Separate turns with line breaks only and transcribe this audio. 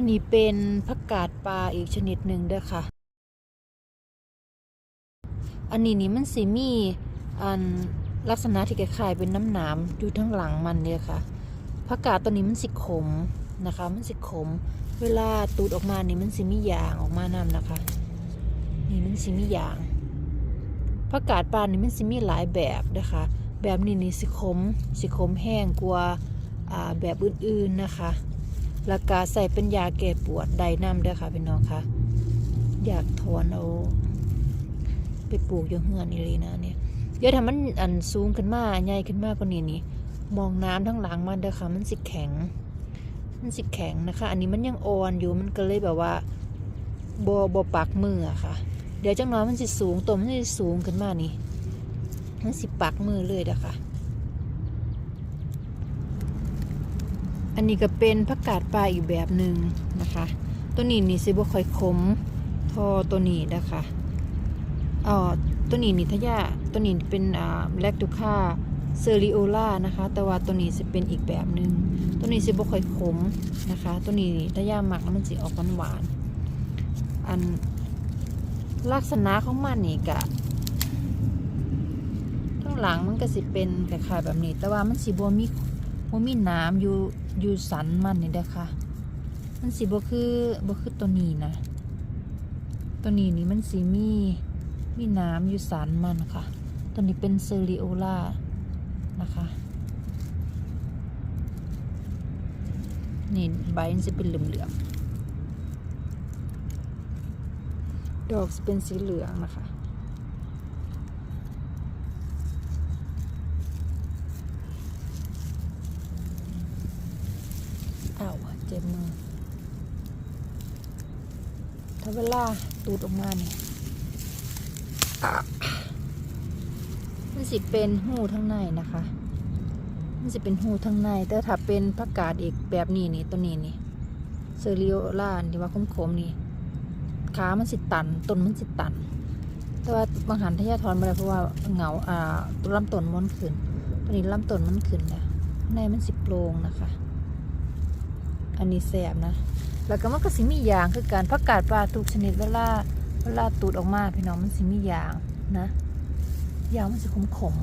อันนี้เป็นผักกาดปลาอีกชนิดหนึ่งเด้อค่ะ อันนี้นี่มันสิมีอันลักษณะที่คล้ายๆเป็นน้ำหนามอยู่ทั้งหลังมันเนี่ยค่ะผักกาดตัวนี้มันสิขมนะคะ มันสิขม เวลาตูดออกมานี่มันสิมียางออกมานํนะคะ นี่มันสิมียางผักกาดปลานี่มันสิมีหลายแบบนะคะ แบบนี้นี่สิขมสิขมแห้งกว่าแบบอื่นๆนะคะ แล้วก็ใส่เป็นยาแก้ปวดไดน้ำด้วยค่ะพี่น้องคะอยากถอนเอาไปปลูกอยู่เฮือนนี่เลยนะเนี่ยเดี๋ยวถ้ามันอันสูงขึ้นมาใหญ่ขึ้นมากกว่านี้นี่มองน้ำทั้งหลังมันเด้อค่ะ มันสิแข็ง มันสิแข็งนะคะ อันนี้มันยังอ่อนอยู่มันก็เลยแบบว่าบอบปักมืออะค่ะ เดี๋ยวจังน้อยมันสิสูงตัวมันสิสูงขึ้นมานี่มันสิปักมือเลยเด้อค่ะ อันนี้ก็เป็นผักกาดปลาอีกแบบหนึ่งนะคะ ตัวนี้นี่สิบ่ค่อยขมทอตัวนี้นะคะอ๋อตัวนี้นิทยาตัวนี้เป็นอ่าแลคตูค่าเซอริโอล่านะคะ แต่ว่าตัวนี้จะเป็นอีกแบบหนึ่งตัวนี้สิบ่ค่อยขมนะคะ ตัวนี้นิทยาหมักแล้วมันสิออกหวานๆอันลักษณะของมันนี่กะข้างหลังมันก็สิเป็นคล้ายๆแบบนี้ แต่ว่ามันสิบ่มี บ่มีน้ำอยู่อยู่สันมันนี่เด้อค่ะ มันสิบ่คือบ่คือตัวนี้นะ ตัวนี้นี่มันสิมีมีน้ำอยู่สันมันค่ะ ตัวนี้เป็นเซริโอล่านะคะนี่ใบมันสิเป็นเหลืองๆดอกสิเป็นสีเหลืองนะคะ อ้าวเจ็บมือ ถ้าเวลาตูดออกมาเนี่ยอะมันสิเป็นหูทั้งในนะคะ มันสิเป็นหูทั้งใน แต่ถ้าเป็นผักกาดอีกแบบนี้นี่ตัวนี้นี่เซอริโอล่าที่ว่าคมๆนี่ขามันสิตันต้นมันสิตัน แต่ว่าบางหันทยาทอนไปเพราะว่าเหงาอ่าตัวลำต้นมันขึ้นตัวนี้ลำต้นมันขึ้นแล้วในมันสิโปร่งนะคะ อันนี้แสบนะ แล้วก็มันก็สิมียางคือการผักกาดปลาทุกชนิดเวลาเวลาตูดออกมาพี่น้องมันสิมียางนะยางมันสิขมขม